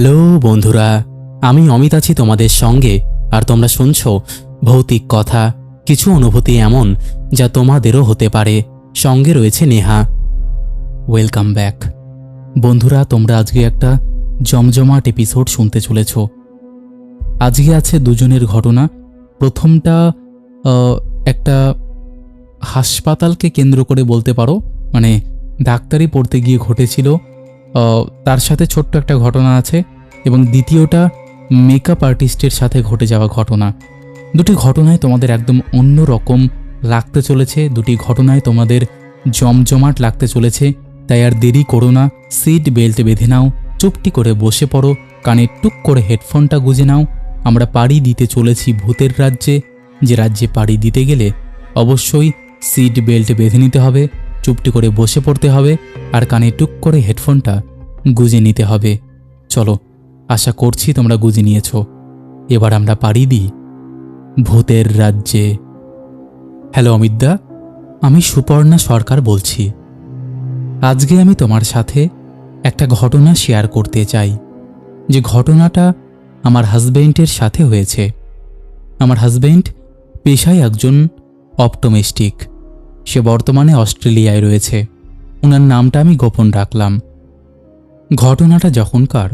Hello বন্ধুরা, আমি অমিত আছি তোমাদের সঙ্গে, আর তোমরা শুনছো ভৌতিক কথা, কিছু অনুভূতি এমন যা তোমাদেরও হতে পারে। সঙ্গে রয়েছে নেহা। ওয়েলকাম ব্যাক বন্ধুরা, তোমরা আজকে একটা জমজমাট এপিসোড শুনতে চলেছ। আজকে আছে দুজনের ঘটনা। প্রথমটা একটা হাসপাতালকে কেন্দ্র করে বলতে পারো মানে ডাক্তারি পড়তে গিয়ে ঘটেছিল তার সাথে ছোট্ট একটা ঘটনা আছে এবং দ্বিতীয়টা মেকআপ আর্টিস্টের সাথে ঘটে যাওয়া ঘটনা। দুটি ঘটনায় তোমাদের একদম অন্য রকম লাগতে চলেছে, দুটি ঘটনায় তোমাদের জমজমাট লাগতে চলেছে। তাই আর দেরি করো না সিট বেল্ট বেঁধে নাও, চুপটি করে বসে পড়ো, কানে টুক করে হেডফোনটা গুজে নাও। আমরা পাড়ি দিতে চলেছি ভূতের রাজ্যে, যে রাজ্যে পাড়ি দিতে গেলে অবশ্যই সিট বেল্ট বেঁধে নিতে হবে। চুপটি করে বসে পড়তে হবে আর কানে টুক করে হেডফোনটা গুজে নিতে হবে। চলো, আশা করছি তোমরা গুজে নিয়েছ। এবার আমরা পাড়ি দিই ভূতের রাজ্যে। হ্যালো, অমিতদা, আমি সুপর্ণা সরকার বলছি। আজকে আমি তোমার সাথে একটা ঘটনা শেয়ার করতে চাই। যে ঘটনাটা আমার হাজবেন্ডের সাথে হয়েছে। আমার হাজবেন্ড পেশায় একজন অপটোমেস্টিক। সে বর্তমানে অস্ট্রেলিয়ায় রয়েছে। ওনার নামটা আমি গোপন রাখলাম। ঘটনাটা যখনকার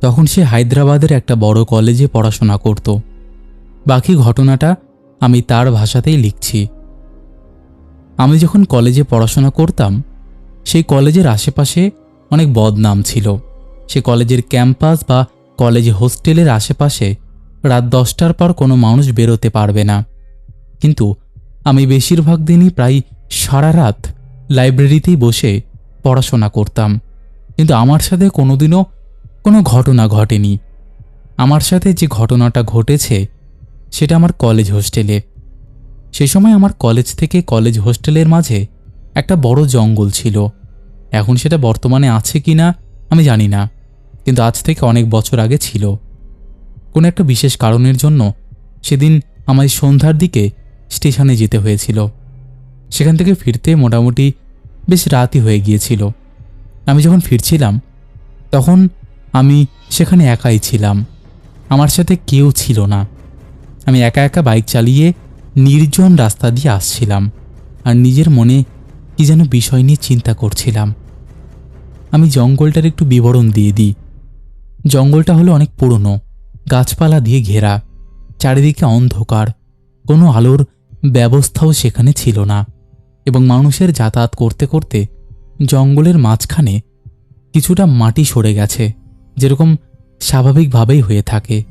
তখন সে হায়দ্রাবাদের একটা বড় কলেজে পড়াশোনা করত। বাকি ঘটনাটা আমি তার ভাষাতেই লিখছি। আমি যখন কলেজে পড়াশোনা করতাম, সেই কলেজের আশেপাশে অনেক বদনাম ছিল। সে কলেজের ক্যাম্পাস বা কলেজ হোস্টেলের আশেপাশে রাত দশটার পর কোনো মানুষ বেরোতে পারবে না। কিন্তু আমি বেশিরভাগ দিনই প্রায় সারা রাত লাইব্রেরিতেই বসে পড়াশোনা করতাম। কিন্তু আমার সাথে কোনোদিনও কোনো ঘটনা ঘটেনি। আমার সাথে যে ঘটনাটা ঘটেছে, সেটা আমার কলেজ হোস্টেলে। সে সময় আমার কলেজ থেকে কলেজ হোস্টেলের মাঝে একটা বড় জঙ্গল ছিল। এখন সেটা বর্তমানে আছে কি না আমি জানি না। কিন্তু আজ থেকে অনেক বছর আগে ছিল। কোনো একটা বিশেষ কারণের জন্য সেদিন আমায় সন্ধ্যার দিকে স্টেশনে যেতে হয়েছিল। সেখান থেকে ফিরতে মোটামুটি বেশ রাতই হয়ে গিয়েছিল। আমি যখন ফিরছিলাম, তখন আমি সেখানে একাই ছিলাম। আমার সাথে কেউ ছিল না। আমি একা একা বাইক চালিয়ে নির্জন রাস্তা দিয়ে আসছিলাম আর নিজের মনে কি যেন বিষয় নিয়ে চিন্তা করছিলাম। আমি জঙ্গলটার একটু বিবরণ দিয়ে দিই। জঙ্গলটা হলো অনেক পুরনো, গাছপালা দিয়ে ঘেরা, চারিদিকে অন্ধকার, কোনো আলোর ব্যবস্থাও সেখানে ছিল না এবং মানুষের যাতায়াত করতে করতে জঙ্গলের মাঝখানে কিছুটা মাটি সরে গেছে, যেরকম স্বাভাবিকভাবেই হয়ে থাকে।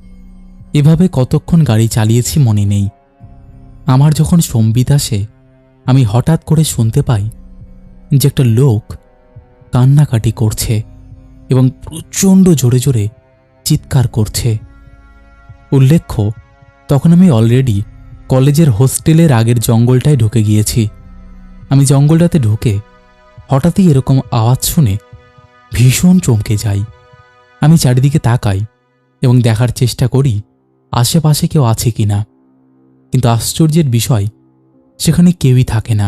এভাবে কতক্ষণ গাড়ি চালিয়েছি মনে নেই। আমার যখন সম্বিত আসে, আমি হঠাৎ করে শুনতে পাই যে একটা লোক কান্নাকাটি করছে এবং প্রচণ্ড জোরে জোরে চিৎকার করছে। উল্লেখ্য, তখন আমি অলরেডি কলেজের হোস্টেলের আগের জঙ্গলটায় ঢুকে গিয়েছি। আমি জঙ্গলটাতে ঢুকে হঠাৎই এরকম আওয়াজ শুনে ভীষণ চমকে যাই। আমি চারিদিকে তাকাই এবং দেখার চেষ্টা করি, আশেপাশে কেউ আছে কি না কিন্তু আশ্চর্যের বিষয়, সেখানে কেউই থাকে না।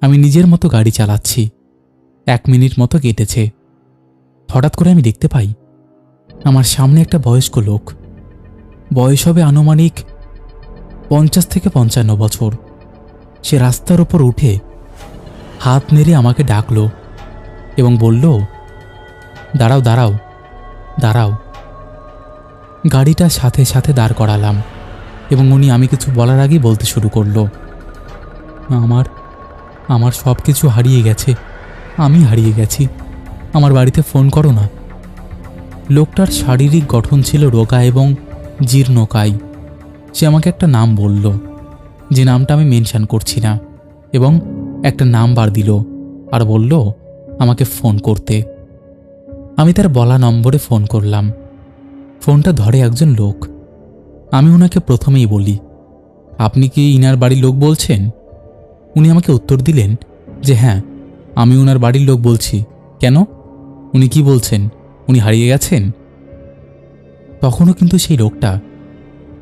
আমি নিজের মতো গাড়ি চালাচ্ছি। এক মিনিট মতো কেটেছে। হঠাৎ করে আমি দেখতে পাই, আমার সামনে একটা বয়স্ক লোক। বয়স হবে আনুমানিক পঞ্চাশ থেকে পঞ্চান্ন বছর। সে রাস্তার ওপর উঠে হাত নেড়ে আমাকে ডাকল এবং বলল, দাঁড়াও দাঁড়াও দাঁড়াও। গাড়িটা সাথে সাথে দাঁড় করালাম এবং উনি আমি কিছু বলার আগেই বলতে শুরু করল, আমার আমার সব কিছু হারিয়ে গেছে, আমি হারিয়ে গেছি। আমার বাড়িতে ফোন করো না। লোকটার শারীরিক গঠন ছিল রোগা এবং জীর্ণকায় সে আমাকে একটা নাম বলল, যে নামটা আমি মেনশন করছি না, এবং একটা নাম্বার দিল আর বলল, আমাকে ফোন করতে। আমি তার বলা নম্বরে ফোন করলাম। ফোনটা ধরে একজন লোক। আমি ওনাকে প্রথমেই বলি, আপনি কি ইনার বাড়ির লোক বলছেন? উনি আমাকে উত্তর দিলেন, যে হ্যাঁ আমি ওনার বাড়ির লোক বলছি। কেন? উনি কি বলছেন? উনি হারিয়ে গেছেন? তখনও কিন্তু সেই লোকটা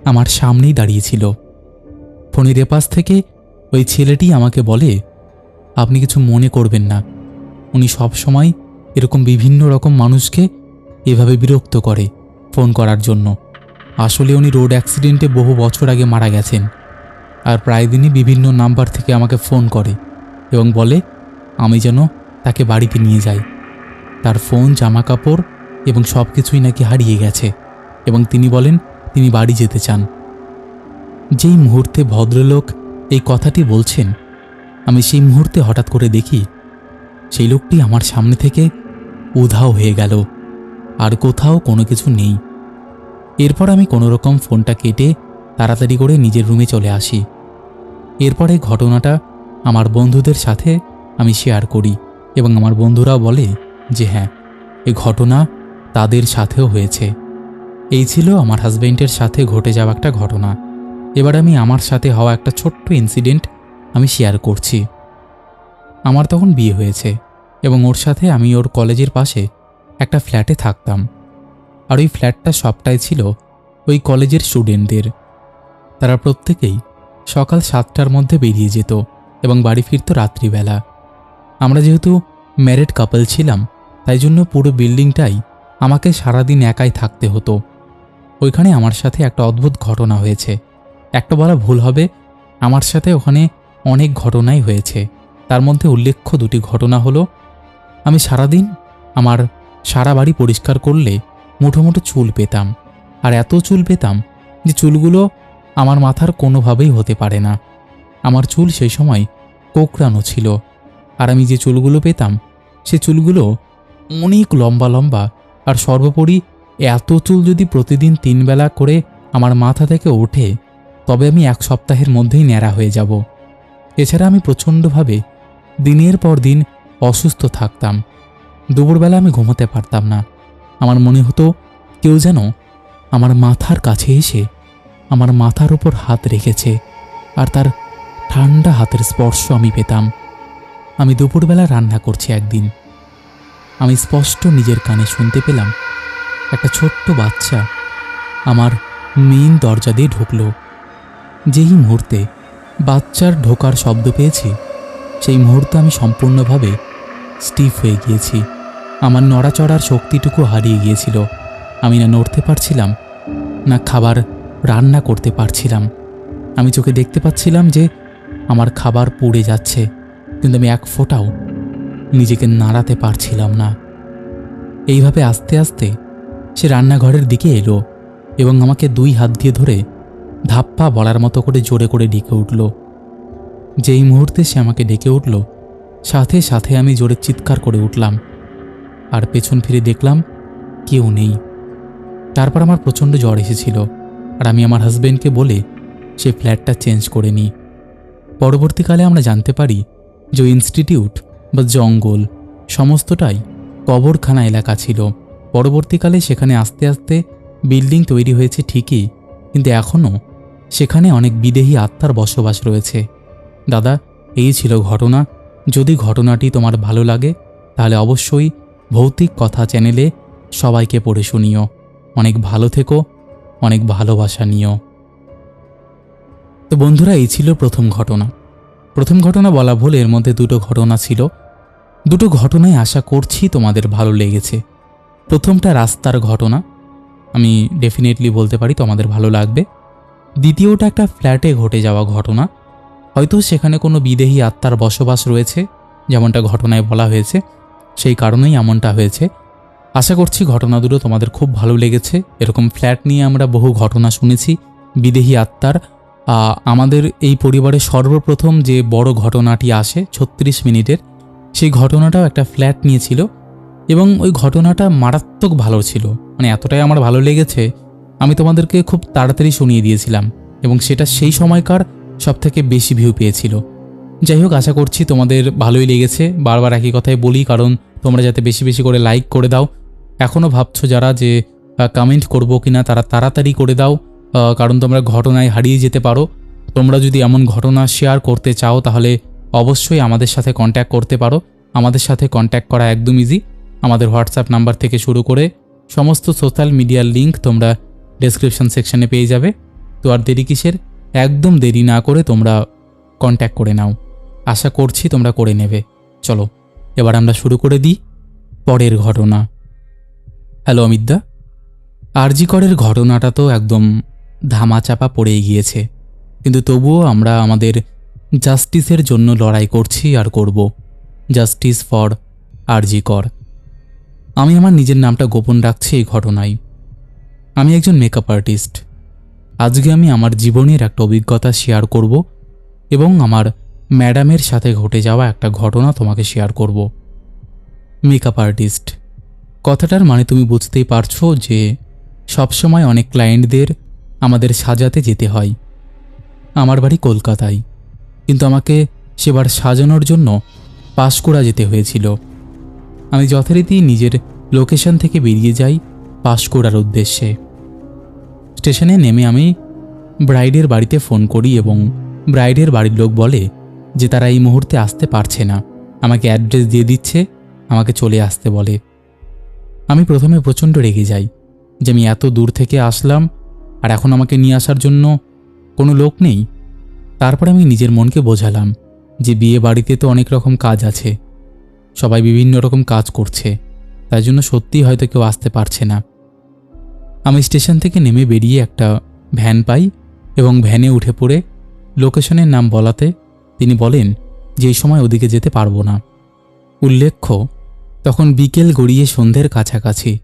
আমার সামনেই দাঁড়িয়েছিল। ফোনের এপাশ থেকে ওই ছেলেটি আমাকে বলে, আপনি কিছু মনে করবেন না। উনি সব সময় এরকম বিভিন্ন রকম মানুষকে এভাবে বিরক্ত করে ফোন করার জন্য। আসলে উনি রোড অ্যাক্সিডেন্টে বহু বছর আগে মারা গেছেন আর প্রায় দিনই বিভিন্ন নাম্বার থেকে আমাকে ফোন করে এবং বলে, আমি যেন তাকে বাড়িতে নিয়ে যাই। তার ফোন জামা কাপড় এবং সব কিছুই নাকি হারিয়ে গেছে। এবং তিনি বলেন তিনি বাড়ি যেতে চান। যেই মুহূর্তে ভদ্রলোক এই কথাটি বলছেন, আমি সেই মুহূর্তে হঠাৎ করে দেখি সেই লোকটি আমার সামনে থেকে উধাও হয়ে গেল, আর কোথাও কোনো কিছু নেই। এরপর আমি কোনো রকম ফোনটা কেটে তাড়াতাড়ি করে নিজের রুমে চলে আসি। এরপরে ঘটনাটা আমার বন্ধুদের সাথে আমি শেয়ার করি এবং আমার বন্ধুরাও বলে যে হ্যাঁ এ ঘটনা তাদের সাথেও হয়েছে। এই ছিল আমার হাজবেন্ডের সাথে ঘটে যাওয়া একটা ঘটনা। এবার আমি আমার সাথে হওয়া একটা ছোট্ট ইনসিডেন্ট আমি শেয়ার করছি। আমার তখন বিয়ে হয়েছে এবং ওর সাথে আমি ওর কলেজের পাশে একটা ফ্ল্যাটে থাকতাম। আর ওই ফ্ল্যাটটা সবটাই ছিল ওই কলেজের স্টুডেন্টদের তারা প্রত্যেকেই সকাল সাতটার মধ্যে বেরিয়ে যেত এবং বাড়ি ফিরত রাত্রিবেলা। আমরা যেহেতু ম্যারেড কাপল ছিলাম, তাই জন্য পুরো বিল্ডিংটাই আমাকে সারাদিন একাই থাকতে হতো। ওইখানে আমার সাথে একটা অদ্ভুত ঘটনা হয়েছে। একটা বলা ভুল হবে, আমার সাথে ওখানে অনেক ঘটনাই হয়েছে। তার মধ্যে উল্লেখ্য দুটি ঘটনা হলো, আমি সারাদিন আমার সারা বাড়ি পরিষ্কার করলে মুঠো মুঠো চুল পেতাম। আর এত চুল পেতাম যে চুলগুলো আমার মাথার কোনোভাবেই হতে পারে না। আমার চুল সেই সময় কোকড়ানো ছিল। আর আমি যে চুলগুলো পেতাম, সে চুলগুলো অনেক লম্বা লম্বা আর সর্বোপরি এত চুল যদি প্রতিদিন তিনবেলা করে আমার মাথা থেকে ওঠে, তবে আমি এক সপ্তাহের মধ্যেই ন্যাড়া হয়ে যাব। এছাড়া আমি প্রচণ্ডভাবে দিনের পর দিন অসুস্থ থাকতাম। দুপুরবেলা আমি ঘুমোতে পারতাম না। আমার মনে হতো কেউ যেন আমার মাথার কাছে এসে আমার মাথার উপর হাত রেখেছে আর তার ঠান্ডা হাতের স্পর্শ আমি পেতাম। আমি দুপুরবেলা রান্না করছি একদিন। আমি স্পষ্ট নিজের কানে শুনতে পেলাম একটা ছোট্ট বাচ্চা আমার মেইন দরজা দিয়ে ঢুকলো। যেই মুহূর্তে বাচ্চার ঢোকার শব্দ পেয়েছি, সেই মুহূর্তে আমি সম্পূর্ণভাবে স্টিফ হয়ে গিয়েছি। আমার নড়াচড়ার শক্তিটুকু হারিয়ে গিয়েছিল। আমি না নড়তে পারছিলাম, না খাবার রান্না করতে পারছিলাম। আমি চোখে দেখতে পাচ্ছিলাম যে আমার খাবার পুড়ে যাচ্ছে, কিন্তু আমি এক ফোঁটাও নিজেকে নাড়াতে পারছিলাম না। এইভাবে আস্তে আস্তে সে রান্নাঘরের দিকে এলো এবং আমাকে দুই হাত দিয়ে ধরে ধাপ্পা বলার মতো করে জোরে করে ডেকে উঠল। যেই মুহূর্তে সে আমাকে ডেকে উঠল, সাথে সাথে আমি জোরে চিৎকার করে উঠলাম আর পেছন ফিরে দেখলাম কেউ নেই। তারপর আমার প্রচণ্ড জ্বর এসেছিল আর আমি আমার হাজবেন্ডকে বলে সে ফ্ল্যাটটা চেঞ্জ করে নিই। পরবর্তীকালে আমরা জানতে পারি যে ইনস্টিটিউট বা জঙ্গল সমস্তটাই কবরখানা এলাকা ছিল। পরবর্তীকালে সেখানে আস্তে আস্তে বিল্ডিং তৈরি হয়েছে ঠিকই, কিন্তু এখনও সেখানে অনেক বিদেহী আত্মার বসবাস রয়েছে। দাদা, এই ছিল ঘটনা। যদি ঘটনাটি তোমার ভালো লাগে, তাহলে অবশ্যই ভৌতিক কথা চ্যানেলে সবাইকে পড়ে শুনিও। অনেক ভালো থেকো, অনেক ভালোবাসা নিও। তো বন্ধুরা, এই ছিল প্রথম ঘটনা। প্রথম ঘটনা বলা ভুল, এর মধ্যে দুটো ঘটনা ছিল। দুটো ঘটনাই আশা করছি তোমাদের ভালো লেগেছে। প্রথমটা রাস্তার ঘটনা। আমি ডেফিনেটলি বলতে পারি তোমাদের ভালো লাগবে। দ্বিতীয়টা একটা ফ্ল্যাটে ঘটে যাওয়া ঘটনা। হয়তো সেখানে কোনো বিদেহী আত্মার বসবাস রয়েছে, যেমনটা ঘটনায় বলা হয়েছে। সেই কারণেই এমনটা হয়েছে। আশা করছি ঘটনা দুটো তোমাদের খুব ভালো লেগেছে। এরকম ফ্ল্যাট নিয়ে আমরা বহু ঘটনা শুনেছি, বিদেহী আত্মার। আমাদের এই পরিবারে সর্বপ্রথম যে বড় ঘটনাটি আসে, ছত্রিশ মিনিটের, সেই ঘটনাটাও একটা ফ্ল্যাট নিয়েছিল এবং ওই ঘটনাটা মারাত্মক ভালো ছিল। মানে এতটাই আমার ভালো লেগেছে, আমি তোমাদেরকে খুব তাড়াতাড়ি শুনিয়ে দিয়েছিলাম এবং সেটা সেই সময়কার সবথেকে বেশি ভিউ পেয়েছিল। যাই হোক, আশা করছি তোমাদের ভালোই লেগেছে। বারবার একই কথাই বলি, কারণ তোমরা যাতে বেশি বেশি করে লাইক করে দাও। এখনও ভাবছ যারা যে কমেন্ট করব কিনা, তারা তাড়াতাড়ি করে দাও কারণ তোমরা ঘটনায় হারিয়ে যেতে পারো। তোমরা যদি এমন ঘটনা শেয়ার করতে চাও, তাহলে অবশ্যই আমাদের সাথে কন্ট্যাক্ট করতে পারো। আমাদের সাথে কন্ট্যাক্ট করা একদম ইজি আমাদের হোয়াটসঅ্যাপ নাম্বার থেকে শুরু করে সমস্ত সোশ্যাল মিডিয়ার লিঙ্ক তোমরা ডেসক্রিপশন সেকশনে পেয়ে যাবে। তো আর দেরি কিসের? একদম দেরি না করে তোমরা কন্ট্যাক্ট করে নাও। আশা করছি তোমরা করে নেবে। চলো, এবার আমরা শুরু করে দিই পরের ঘটনা। হ্যালো, অমিতদা। আরজিকরের ঘটনাটা তো একদম ধামাচাপা পড়েই গিয়েছে। কিন্তু তবুও আমরা আমাদের জাস্টিসের জন্য লড়াই করছি আর করব। জাস্টিস ফর আরজিকর আমি আমার নিজের নামটা গোপন রাখছি এই ঘটনায়। আমি একজন মেকআপ আর্টিস্ট আজকে আমি আমার জীবনের একটা অভিজ্ঞতা শেয়ার করব এবং আমার ম্যাডামের সাথে ঘটে যাওয়া একটা ঘটনা তোমাকে শেয়ার করব। মেকআপ আর্টিস্ট কথাটার মানে তুমি বুঝতেই পারছ যে সবসময় অনেক ক্লায়েন্টদের আমাদের সাজাতে যেতে হয়। আমার বাড়ি কলকাতায়। কিন্তু আমাকে সেবার সাজানোর জন্য পাঁশকুড়া যেতে হয়েছিল। আমি যথারীতি নিজের লোকেশন থেকে বেরিয়ে যাই পাঁশকুড়ার উদ্দেশ্যে। স্টেশনে নেমে আমি ব্রাইডের বাড়িতে ফোন করি এবং ব্রাইডের বাড়ির লোক বলে যে তারা এই মুহূর্তে আসতে পারছে না। আমাকে অ্যাড্রেস দিয়ে দিচ্ছে, আমাকে চলে আসতে বলে। আমি প্রথমে প্রচণ্ড রেগে যাই যে আমি এত দূর থেকে আসলাম আর এখন আমাকে নিয়ে আসার জন্য কোনো লোক নেই। তারপর আমি নিজের মনকে বোঝালাম যে বিয়ে বাড়িতে তো অনেক রকম কাজ আছে। সবাই বিভিন্ন রকম কাজ করছে, তাই জন্য সত্যিই হয়তো কেউ আসতে পারছে না। আমি স্টেশন থেকে নেমে বেরিয়ে একটা ভ্যান পাই এবং ভ্যানে উঠে পড়ে লোকেশনের নাম বলাতে তিনি বলেন যে এই সময় ওদিকে যেতে পারব না। উল্লেখ্য, তখন বিকেল গড়িয়ে সন্ধ্যের কাছাকাছি।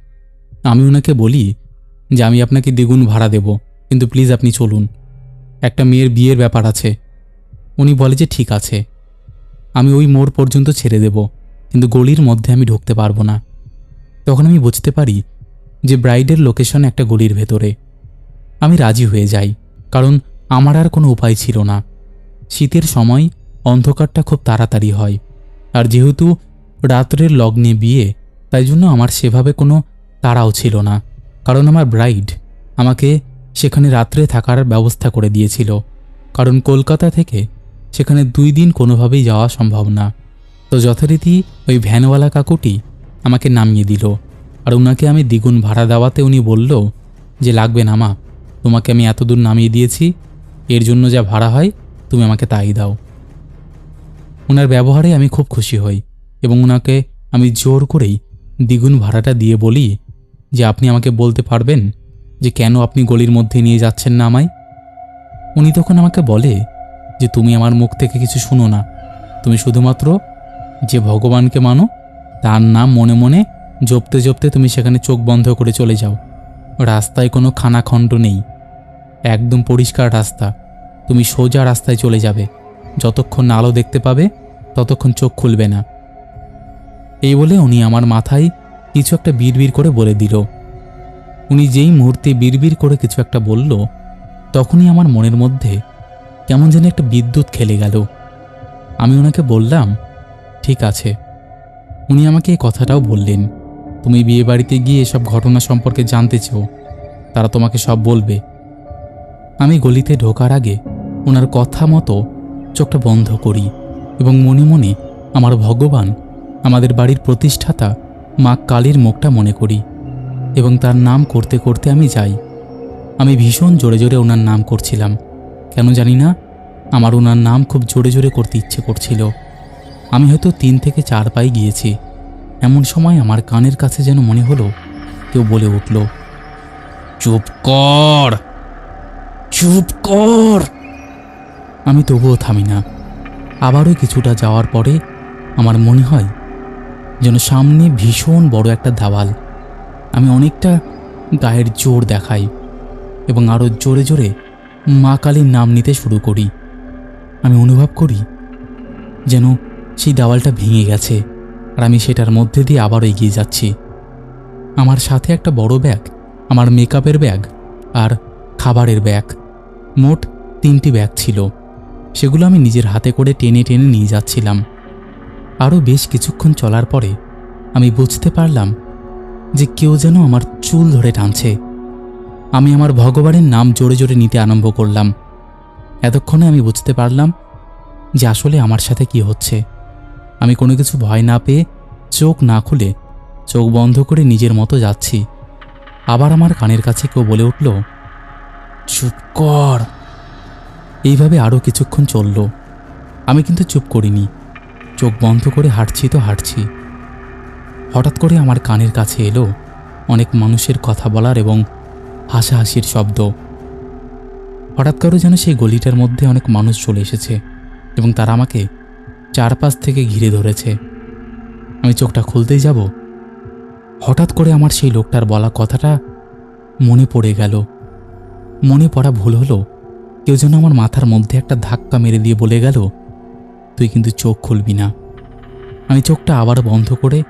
আমি ওনাকে বলি যে আমি আপনাকে দ্বিগুণ ভাড়া দেব, কিন্তু প্লিজ আপনি চলুন। একটা মেয়ের বিয়ের ব্যাপার আছে। উনি বলে যে ঠিক আছে। আমি ওই মোড় পর্যন্ত ছেড়ে দেব। কিন্তু গলির মধ্যে আমি ঢুকতে পারব না। তখন আমি বুঝতে পারি যে ব্রাইডের লোকেশন একটা গলির ভেতরে। আমি রাজি হয়ে যাই, কারণ আমার আর কোনো উপায় ছিল না। শীতের সময় অন্ধকারটা খুব তাড়াতাড়ি হয়, আর যেহেতু রাত্রের লগ্নে বিয়ে, তাই জন্য আমার সেভাবে কোনো তাড়াও ছিল না। কারণ আমার ব্রাইড আমাকে সেখানে রাত্রে থাকার ব্যবস্থা করে দিয়েছিল, কারণ কলকাতা থেকে সেখানে দুই দিন কোনোভাবেই যাওয়া সম্ভব না। তো যথারীতি ওই ভ্যানওয়ালা কাকুটি আমাকে নামিয়ে দিল আর ওনাকে আমি দ্বিগুণ ভাড়া দেওয়াতে উনি বলল যে, লাগবে না মা, তোমাকে আমি এত দূর নামিয়ে দিয়েছি, এর জন্য যা ভাড়া হয় তুমি আমাকে তাই দাও। ওনার ব্যবহারে আমি খুব খুশি হই এবং ওনাকে আমি জোর করেই দ্বিগুণ ভাড়াটা দিয়ে বলি যে, আপনি আমাকে বলতে পারবেন যে, কেন আপনি গলির মধ্যে নিয়ে যাচ্ছেন না আমায়? উনি তখন আমাকে বলে যে, তুমি আমার মুখ থেকে কিছু শুনো না। তুমি শুধুমাত্র যে ভগবানকে মানো, তার নাম মনে মনে জপতে জপতে তুমি সেখানে চোখ বন্ধ করে চলে যাও। রাস্তায় কোনো খানাখণ্ড নেই। একদম পরিষ্কার রাস্তা। তুমি সোজা রাস্তায় চলে যাবে। যতক্ষণ আলো দেখতে পাবে, ততক্ষণ চোখ খুলবে না। এই বলে উনি আমার মাথায় কিছু একটা বিড়বিড় করে বলে দিল। উনি যেই মুহূর্তে বিড়বিড় করে কিছু একটা বলল, তখনই আমার মনের মধ্যে কেমন যেন একটা বিদ্যুৎ খেলে গেল। আমি ওনাকে বললাম ঠিক আছে। উনি আমাকে এই কথাটাও বললেন, তুমি বিয়ে বাড়িতে গিয়ে এসব ঘটনা সম্পর্কে জানতে চেও, তারা তোমাকে সব বলবে। আমি গলিতে ঢোকার আগে ওনার কথা মতো চোখটা বন্ধ করি এবং মনে মনে আমার ভগবান আমাদের বাড়ির প্রতিষ্ঠাতা মা কালীর মুখটা মনে করি এবং তার নাম করতে করতে আমি যাই। আমি ভীষণ জোরে জোরে ওনার নাম করছিলাম। কেন জানি না, আমার ওনার নাম খুব জোরে জোরে করতে ইচ্ছে করছিল। আমি হয়তো তিন থেকে চার পাই গিয়েছি। এমন সময় আমার কানের কাছে যেন মনে হলো, কেউ বলে উঠল, চুপ কর চুপ কর। আমি তবুও থামি না। আবারও কিছুটা যাওয়ার পরে আমার মনে হয় যেন সামনে ভীষণ বড় একটা দাওয়াল। আমি অনেকটা গায়ের জোর দেখাই এবং আরও জোরে জোরে মা কালীর নাম নিতে শুরু করি। আমি অনুভব করি যেন সেই দেওয়ালটা ভেঙে গেছে আর আমি সেটার মধ্যে দিয়ে আবারও এগিয়ে যাচ্ছি। আমার সাথে একটা বড় ব্যাগ, আমার মেকআপের ব্যাগ আর খাবারের ব্যাগ। মোট তিনটি ব্যাগ ছিল। সেগুলো আমি নিজের হাতে করে টেনে টেনে নিয়ে যাচ্ছিলাম। আরও বেশ কিছুক্ষণ চলার পরে আমি বুঝতে পারলাম যে কেউ যেন আমার চুল ধরে টানছে। আমি আমার ভগবানের নাম জোরে জোরে নিতে আরম্ভ করলাম। এতক্ষণে আমি বুঝতে পারলাম যে আসলে আমার সাথে কি হচ্ছে। আমি কোনো কিছু ভয় না পেয়ে চোখ না খুলে চোখ বন্ধ করে নিজের মতো যাচ্ছি। আবার আমার কানের কাছে কেউ বলে উঠল, চুপ কর। এইভাবে আরও কিছুক্ষণ চলল। আমি কিন্তু চুপ করিনি। চোখ বন্ধ করে হাঁটছি তো হাঁটছি। হঠাৎ করে আমার কানের কাছে এলো অনেক মানুষের কথা বলার এবং হাসাহাসির শব্দ। হঠাৎ করে যেন সেই গলিটার মধ্যে অনেক মানুষ চলে এসেছে এবং তারা আমাকে চারপাশ থেকে ঘিরে ধরেছে। আমি চোখটা খুলতেই যাব। হঠাৎ করে আমার সেই লোকটার বলা কথাটা মনে পড়ে গেল। মনে পড়া ভুল হলো। কেউ যেন আমার মাথার মধ্যে একটা ধাক্কা মেরে দিয়ে বলে গেল, তুই কিন্তু চোখ খুলবি না। আমি চোখটা আবার বন্ধ করে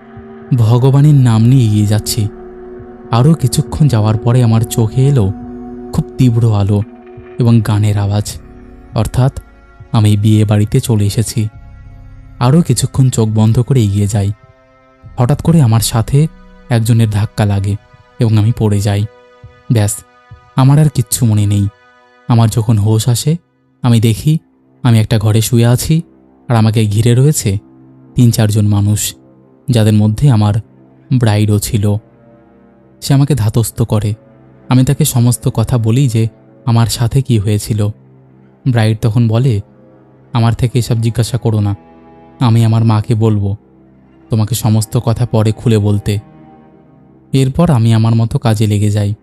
ভগবানের নাম নিয়ে এগিয়ে যাচ্ছি। আরও কিছুক্ষণ যাওয়ার পরে আমার চোখে এলো খুব তীব্র আলো এবং গানের আওয়াজ। অর্থাৎ আমি বিয়ে বাড়িতে চলে এসেছি। আরও কিছুক্ষণ চোখ বন্ধ করে এগিয়ে যাই। হঠাৎ করে আমার সাথে একজনের ধাক্কা লাগে এবং আমি পড়ে যাই। ব্যাস, আমার আর কিচ্ছু মনে নেই। আমার যখন হোশ আসে, আমি দেখি আমি একটা ঘরে শুয়ে আছি আর আমাকে ঘিরে রয়েছে তিন চারজন মানুষ, যাদের মধ্যে আমার ব্রাইডও ছিল। সে আমাকে ধাতস্থ করে। আমি তাকে সমস্ত কথা বলি যে আমার সাথে কি হয়েছিল। ব্রাইড তখন বলে, আমার থেকে এসব জিজ্ঞাসা করো না। আমি আমার মাকে বলব, তোমাকে সমস্ত কথা পরে খুলে বলতে। এরপর আমি আমার মতো কাজে লেগে যাই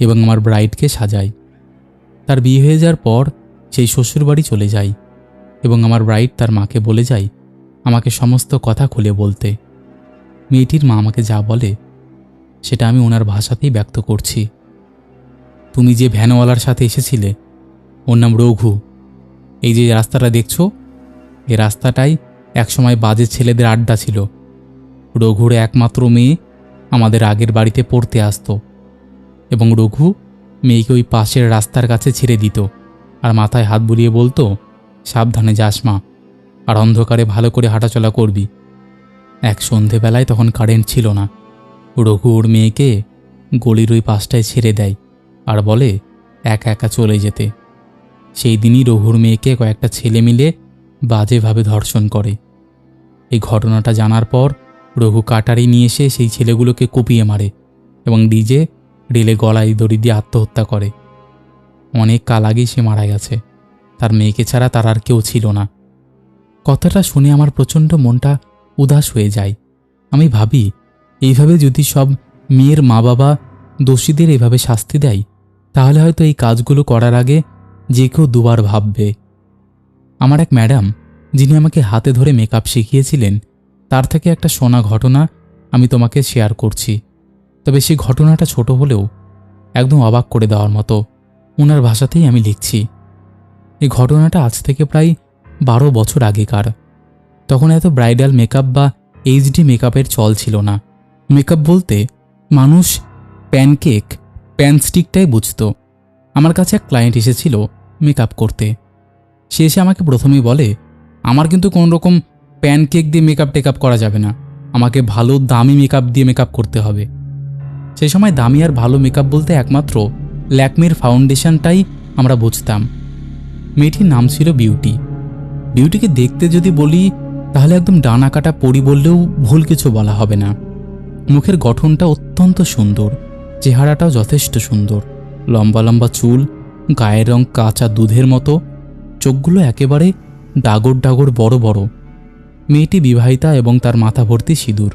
এবং আমার ব্রাইডকে সাজাই। তার বিয়ে হয়ে যাওয়ার পর সেই শ্বশুরবাড়ি চলে যাই এবং আমার ব্রাইড তার মাকে বলে যাই, আমাকে সমস্ত কথা খুলে বলতে। মেয়েটির মা আমাকে যা বলে, সেটা আমি ওনার ভাষাতেই ব্যক্ত করছি। তুমি যে ভ্যানওয়ালার সাথে এসেছিলে, ওর নাম রঘু। এই যে রাস্তাটা দেখছ এই রাস্তাটাই একসময় বাজে ছেলেদের আড্ডা ছিল। রঘুর একমাত্র মেয়ে আমাদের আগের বাড়িতে পড়তে আসতো এবং রঘু মেয়েকে ওই পাশের রাস্তার কাছে ছেড়ে দিত আর মাথায় হাত বুলিয়ে বলতো, সাবধানে যাস মা, আর অন্ধকারে ভালো করে হাঁটাচলা করবি। এক সন্ধেবেলায় তখন কারেন্ট ছিল না। রঘু ওর মেয়েকে গলির ওই পাশটায় ছেড়ে দেয় আর বলে, একা একা চলে যেতে। সেই দিনই রঘুর মেয়েকে কয়েকটা ছেলে মিলে বাজেভাবে ধর্ষণ করে। এই ঘটনাটা জানার পর রঘু কাটারি নিয়ে এসে সেই ছেলেগুলোকে কুপিয়ে মারে এবং ডিজে রেলে গলায় দড়ি দিয়ে আত্মহত্যা করে। অনেক কাল আগেই সে মারা গেছে। তার মেয়েকে ছাড়া তার আর কেউ ছিল না। কথাটা শুনে আমার প্রচণ্ড মনটা উদাস হয়ে যায়। আমি ভাবি, এইভাবে যদি সব মেয়ের মা বাবা দোষীদের এভাবে শাস্তি দেয়, তাহলে হয়তো এই কাজগুলো করার আগে যে কেউ দুবার ভাববে। আমার এক ম্যাডাম যিনি আমাকে হাতে ধরে মেকআপ শিখিয়েছিলেন, তার থেকে একটা শোনা ঘটনা আমি তোমাকে শেয়ার করছি। তবে সেই ঘটনাটা ছোট হলেও একদম অবাক করে দেওয়ার মতো। ওনার ভাষাতেই আমি লিখছি। এই ঘটনাটা আজ থেকে প্রায় বারো বছর আগেকার। তখন এত ব্রাইডাল মেকআপ বা এইচডি মেকআপের চল ছিল না। মেকআপ বলতে মানুষ প্যানকেক, প্যানস্টিকটাই বুঝত। আমার কাছে এক ক্লায়েন্ট এসেছিল মেকআপ করতে। সে এসে আমাকে প্রথমেই বলে আমার কিন্তু কোনো রকম প্যানকেক দিয়ে মেকআপ টেকআপ করা যাবে না। আমাকে ভালো দামি মেকআপ দিয়ে মেকআপ করতে হবে। সেই সময় দামি আর ভালো মেকআপ বলতে একমাত্র ল্যাকমির ফাউন্ডেশনটাই আমরা বুঝতাম। মেয়েটির নাম ছিল বিউটি বিউটিকে দেখতে যদি বলি, তাহলে একদম ডানা কাটা পরি বললেও ভুল কিছু বলা হবে না। মুখের গঠনটা অত্যন্ত সুন্দর, চেহারাটাও যথেষ্ট সুন্দর। লম্বা লম্বা চুল, গায়ের রং কাঁচা দুধের মতো। চোখগুলো একেবারে ডাগর ডাগর বড় বড়। মেয়েটি বিবাহিতা এবং তার মাথা ভর্তি সিঁদুর।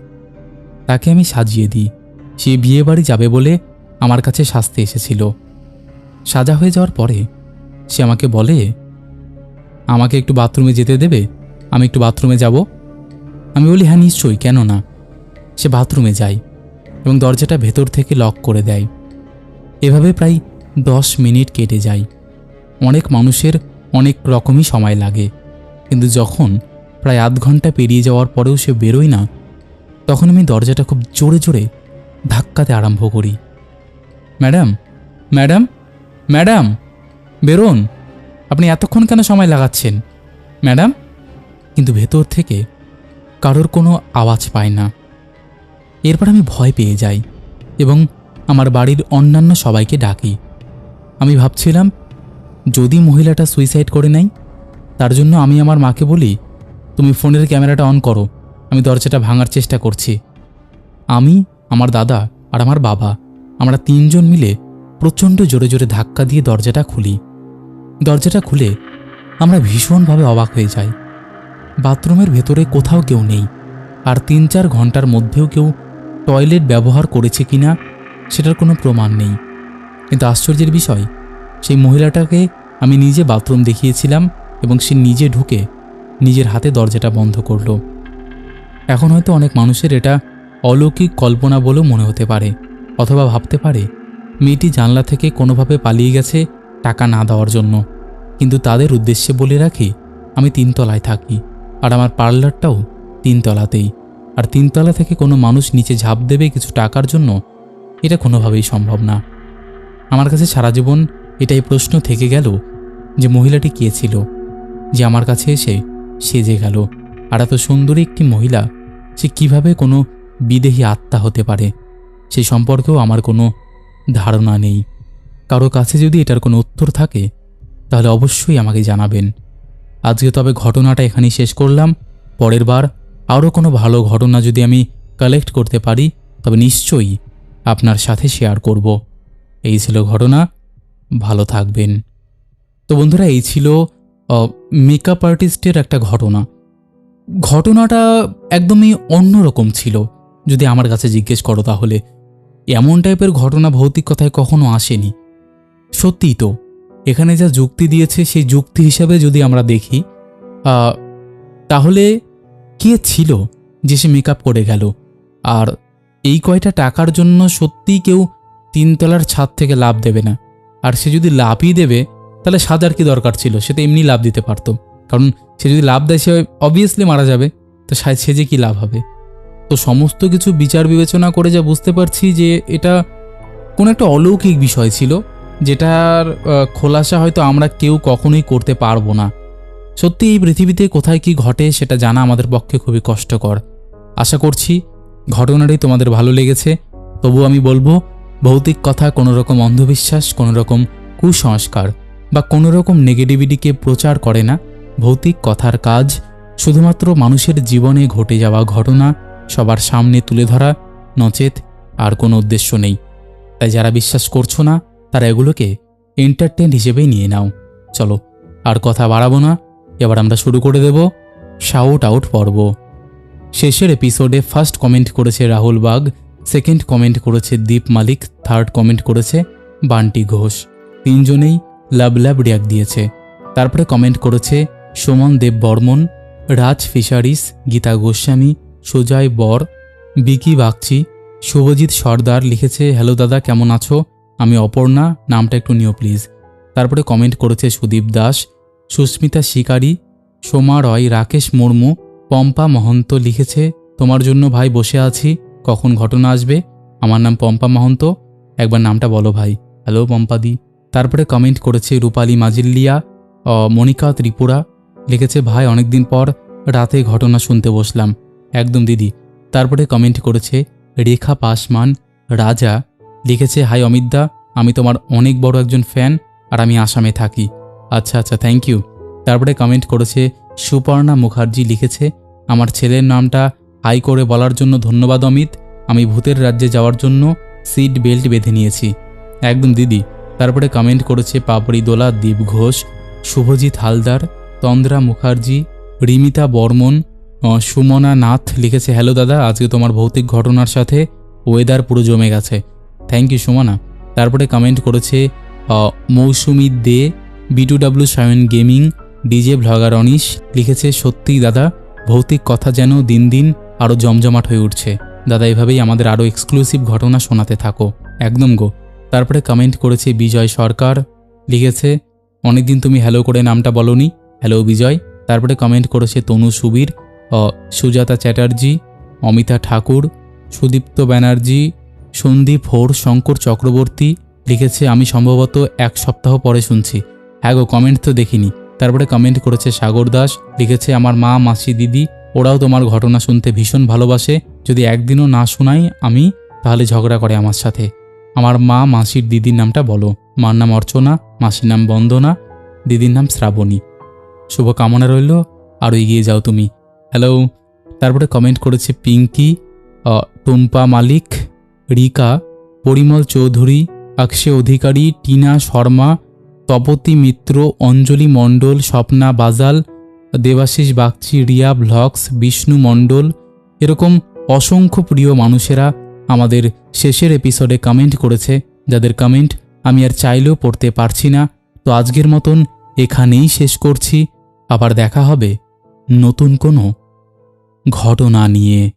তাকে আমি সাজিয়ে দিই। সে বিয়ে বাড়ি যাবে বলে আমার কাছে সাজতে এসেছিল। সাজা হয়ে যাওয়ার পরে সে আমাকে বলে, আমাকে একটু বাথরুমে যেতে দেবে? আমি একটু বাথরুমে যাব? আমি বলি হ্যাঁ নিশ্চয়ই, কেন না? সে বাথরুমে যায় এবং দরজাটা ভেতর থেকে লক করে দেয়। এভাবে প্রায় দশ মিনিট কেটে যায়। অনেক মানুষের অনেক রকমই সময় লাগে। কিন্তু যখন প্রায় আধ ঘণ্টা পেরিয়ে যাওয়ার পরেও সে বেরোয় না, তখন আমি দরজাটা খুব জোরে জোরে ধাক্কাতে আরম্ভ করি। ম্যাডাম ম্যাডাম ম্যাডাম, বেরোন। আপনি এতক্ষণ কেন সময় লাগাচ্ছেন? ম্যাডাম, কিন্তু ভেতর থেকে কারোর কোনো আওয়াজ পায় না। এরপর আমি ভয় পেয়ে যাই এবং আমার বাড়ির অন্যান্য সবাইকে ডাকি। আমি ভাবছিলাম, যদি মহিলাটা সুইসাইড করে নেয় তার জন্য আমি আমার মাকে বলি, তুমি ফোনের ক্যামেরাটা অন করো, আমি দরজাটা ভাঙার চেষ্টা করছি। আমি, আমার দাদা আর আমার বাবা, আমরা তিনজন মিলে প্রচণ্ড জোরে জোরে ধাক্কা দিয়ে দরজাটা খুলি। দরজাটা খুলে আমরা ভীষণভাবে অবাক হয়ে যাই। বাথরুমের ভেতরে কোথাও কেউ নেই, আর তিন চার ঘণ্টার মধ্যেও কেউ টয়লেট ব্যবহার করেছে কিনা সেটার কোনো প্রমাণ নেই। কিন্তু আশ্চর্যের বিষয়, সেই মহিলাটাকে আমি নিজে বাথরুম দেখিয়েছিলাম এবং সে নিজে ঢুকে নিজের হাতে দরজাটা বন্ধ করল। এখন হয়তো অনেক মানুষের এটা অলৌকিক কল্পনা বলেও মনে হতে পারে, অথবা ভাবতে পারে, মেয়েটি জানলা থেকে কোনোভাবে পালিয়ে গেছে টাকা না দেওয়ার জন্য। কিন্তু তাদের উদ্দেশ্যে বলে রাখি, আমি তিনতলায় থাকি, আর আমার পার্লারটাও তিনতলাতেই। আর তিনতলা থেকে কোনো মানুষ নিচে ঝাঁপ দেবে কিছু টাকার জন্য, এটা কোনোভাবেই সম্ভব না। আমার কাছে সারা জীবন এটাই প্রশ্ন থেকে গেল যে মহিলাটি কে ছিল? যে আমার কাছে এসে সেজে গেল। আর এত সুন্দরী একটি মহিলা সে কীভাবে কোনো বিদেহী আত্মা হতে পারে, সে সম্পর্কেও আমার কোনো ধারণা নেই। কারও কাছে যদি এটার কোনো উত্তর থাকে, তাহলে অবশ্যই আমাকে জানাবেন। আজকে তবে ঘটনাটা এখানেই শেষ করলাম। পরের বার আরও কোনো ভালো ঘটনা যদি আমি কালেক্ট করতে পারি, তবে নিশ্চয়ই আপনার সাথে শেয়ার করব। এই ছিল ঘটনা। ভালো থাকবেন। তো বন্ধুরা, এই ছিল মেকআপ আর্টিস্টের একটা ঘটনা। ঘটনাটা একদমই অন্যরকম ছিল। যদি আমার কাছে জিজ্ঞেস করো তাহলে, এমন টাইপের ঘটনা ভৌতিক কথায় কখনো আসেনি। সত্যিই তো, এখানে যা যুক্তি দিয়েছে সেই যুক্তি হিসাবে যদি আমরা দেখি তাহলে কে ছিল যে সে মেকআপ করে গেল? আর এই কয়টা টাকার জন্য সত্যিই কেউ তিনতলার ছাদ থেকে লাভ দেবে না? আর সে যদি লাভই দেবে তাহলে সাজার কি দরকার ছিল? সে তো এমনি লাভ দিতে পারতো। কারণ সে যদি লাভ দেয়, সে অবভিয়াসলি মারা যাবে। তো সে- যে কি লাভ হবে? তো সমস্ত কিছু বিচার বিবেচনা করে যা বুঝতে পারছি যে এটা কোনো একটা অলৌকিক বিষয় ছিল, যেটার খোলাসা হয়তো আমরা কেউ কখনোই করতে পারব না। সত্যি এই পৃথিবীতে কোথায় কি ঘটে সেটা জানা আমাদের পক্ষে খুবই কষ্টকর। আশা করছি ঘটনাটি তোমাদের ভালো লেগেছে। তবু আমি বলব, ভৌতিক কথা কোনো রকম অন্ধবিশ্বাস কোনো রকম কুসংস্কার বা কোনো রকম নেগেটিভিটিকে প্রচার করে না। ভৌতিক কথার কাজ, শুধুমাত্র মানুষের জীবনে ঘটে যাওয়া ঘটনা, সবার সামনে তুলে ধরা, নচেত আর কোনো উদ্দেশ্য নেই। তাই যারা বিশ্বাস করছ না, তারা এগুলোকে এন্টারটেন হিসেবেই নিয়ে নাও। চলো, আর কথা বাড়াবো না। এবার আমরা শুরু করে দেব শাউট আউট পর্ব। শেষের এপিসোডে ফার্স্ট কমেন্ট করেছে রাহুল বাগ সেকেন্ড কমেন্ট করেছে দীপ মালিক থার্ড কমেন্ট করেছে বান্টি ঘোষ। তিনজনেই লাভ লাভ রিয়াক দিয়েছে। তারপরে কমেন্ট করেছে, সুমন দেব বর্মন, রাজ ফিশারিস, গীতা গোস্বামী, সুজয় বর, বিকি বাগচি, শুভজিৎ সর্দার লিখেছে হ্যালো দাদা, কেমন আছো? আমি অপর্ণা, নামটা একটু নিও প্লিজ তারপরে কমেন্ট করেছে সুদীপ দাস, সুস্মিতা শিকারী, সোমা রয়, রাকেশ মুর্মু, পম্পা মহন্ত লিখেছে, তোমার জন্য ভাই বসে আছি, কখন ঘটনা আসবে? আমার নাম পম্পা মহন্ত, একবার নামটা বলো ভাই। হ্যালো পম্পাদি। তারপরে কমেন্ট করেছে রূপালী মাজিল্লিয়া মনিকা ত্রিপুরা। লিখেছে, ভাই, অনেকদিন পর রাতে ঘটনা শুনতে বসলাম। একদম দিদি। তারপরে কমেন্ট করেছে, রেখা পাসমান রাজা। লিখেছে, হাই অমিতদা, আমি তোমার অনেক বড় একজন ফ্যান আর আমি আসামে থাকি। আচ্ছা আচ্ছা থ্যাংক ইউ তারপরে কমেন্ট করেছে, সুপর্ণা মুখার্জি লিখেছে, আমার ছেলের নামটা হাই করে বলার জন্য ধন্যবাদ অমিত। আমি ভূতের রাজ্যে যাওয়ার জন্য সিট বেল্ট বেঁধে নিয়েছি। একদম দিদি। তারপরে কমেন্ট করেছে পাপড়ি দোলা, দীপ ঘোষ, শুভজিৎ হালদার, তন্দ্রা মুখার্জি, রিমিতা বর্মন সুমনা নাথ লিখেছে হ্যালো দাদা, আজকে তোমার ভৌতিক ঘটনার সাথে ওয়েদার পুরো জমে গেছে। Thank you Sumana. তারপরে কমেন্ট করেছে Mousumi De Bitu W Sayan gaming DJ vlogger Anish লিখেছে সত্যিই দাদা, ভৌতিক কথা যেন দিন দিন আরও জমজমাট হয়ে উঠছে। দাদা, এভাবেই আমাদের আরও এক্সক্লুসিভ ঘটনা শোনাতে থাকো। একদম গো। তারপরে কমেন্ট করেছে বিজয় সরকার, লিখেছে, অনেকদিন তুমি হ্যালো করে নামটা বলনি হ্যালো বিজয়। তারপরে কমেন্ট করেছে তনু সুবীর সুজাতা চ্যাটার্জি, অমিতা ঠাকুর, সুদীপ্ত ব্যানার্জি, সন্দীপ হোর শঙ্কর চক্রবর্তী। লিখেছে, আমি সম্ভবত এক সপ্তাহ পরে শুনছি। হ্যাঁ গো কমেন্ট তো দেখিনি। তারপরে কমেন্ট করেছে সাগর দাস, লিখেছে, আমার মা, মাসি, দিদি, ওরাও তোমার ঘটনা শুনতে ভীষণ ভালোবাসে। যদি একদিনও না শোনাই আমি, তাহলে ঝগড়া করে আমার সাথে। আমার মা মাসির দিদির নামটা বলো। মার নাম অর্চনা, মাসির নাম বন্দনা, দিদির নাম শ্রাবণী। শুভ কামনা রইল আরও এগিয়ে যাও তুমি। হ্যালো তারপরে কমেন্ট করেছে পিঙ্কি টুম্পা মালিক, রিকা, পরিমল চৌধুরী, অক্ষয় অধিকারী, টিনা শর্মা, তপতি মিত্র, অঞ্জলি মণ্ডল, স্বপ্না বাজাল, দেবাশিস বাগচি, রিয়া ভ্লগস বিষ্ণু মণ্ডল, এরকম অসংখ্য প্রিয় মানুষেরা আমাদের শেষের এপিসোডে কমেন্ট করেছে, যাদের কমেন্ট আমি আর চাইলেও পড়তে পারছি না। তো আজকের মতন এখানেই শেষ করছি। আবার দেখা হবে নতুন কোনো ঘটনা নিয়ে।